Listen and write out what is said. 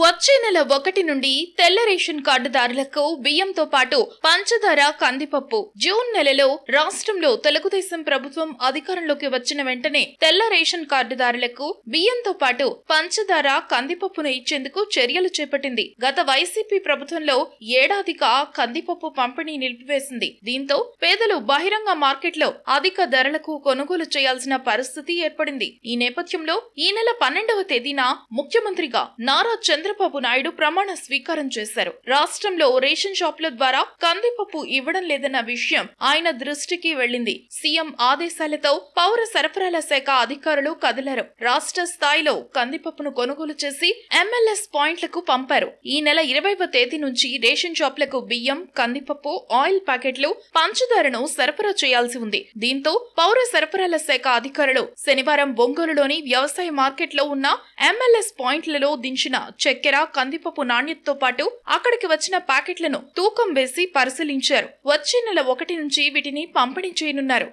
వచ్చే నెల ఒకటి నుండి తెల్ల రేషన్ కార్డుదారులకు బియ్యంతో పాటు పంచదార కందిపప్పు. జూన్ నెలలో రాష్ట్రంలో తెలుగుదేశం ప్రభుత్వం అధికారంలోకి వచ్చిన వెంటనే తెల్ల రేషన్ కార్డుదారులకు బియ్యంతో పాటు పంచదార కందిపప్పును ఇచ్చేందుకు చర్యలు చేపట్టింది. గత వైసీపీ ప్రభుత్వంలో ఏడాదిగా కందిపప్పు పంపిణీ నిలిపివేసింది. దీంతో పేదలు బహిరంగ మార్కెట్లో అధిక ధరలకు కొనుగోలు చేయాల్సిన పరిస్థితి ఏర్పడింది. ఈ నేపథ్యంలో ఈ నెల పన్నెండవ తేదీన ముఖ్యమంత్రిగా నారా చంద్రబాబు నాయుడు ప్రమాణ స్వీకారం చేశారు. రాష్ట్రంలో రేషన్ షాపుల ద్వారా కందిపప్పు ఇవ్వడం లేదన్న విషయం ఆయన దృష్టికి వెళ్ళింది సీఎం ఆదేశాలతో పౌర సరఫరాల శాఖ అధికారులు కదిలారు. రాష్ట్ర స్థాయిలో కందిపప్పును కొనుగోలు చేసి ఎంఎల్ఎస్ పాయింట్లకు పంపారు. ఈ నెల ఇరవైవ తేదీ నుంచి రేషన్ షాపులకు బియ్యం కందిపప్పు ఆయిల్ ప్యాకెట్లు పంచదారను సరఫరా చేయాల్సి ఉంది. దీంతో పౌర సరఫరాల శాఖ అధికారులు శనివారం బొంగోలులోని వ్యవసాయ మార్కెట్లో ఉన్న ఎంఎల్ఎస్ పాయింట్లలో దించిన చెక్ చక్కెర కందిపప్పు నాణ్యతతో పాటు అక్కడికి వచ్చిన ప్యాకెట్లను తూకం వేసి పరిశీలించారు. వచ్చే నెల ఒకటి నుంచి వీటిని పంపిణీ చేయనున్నారు.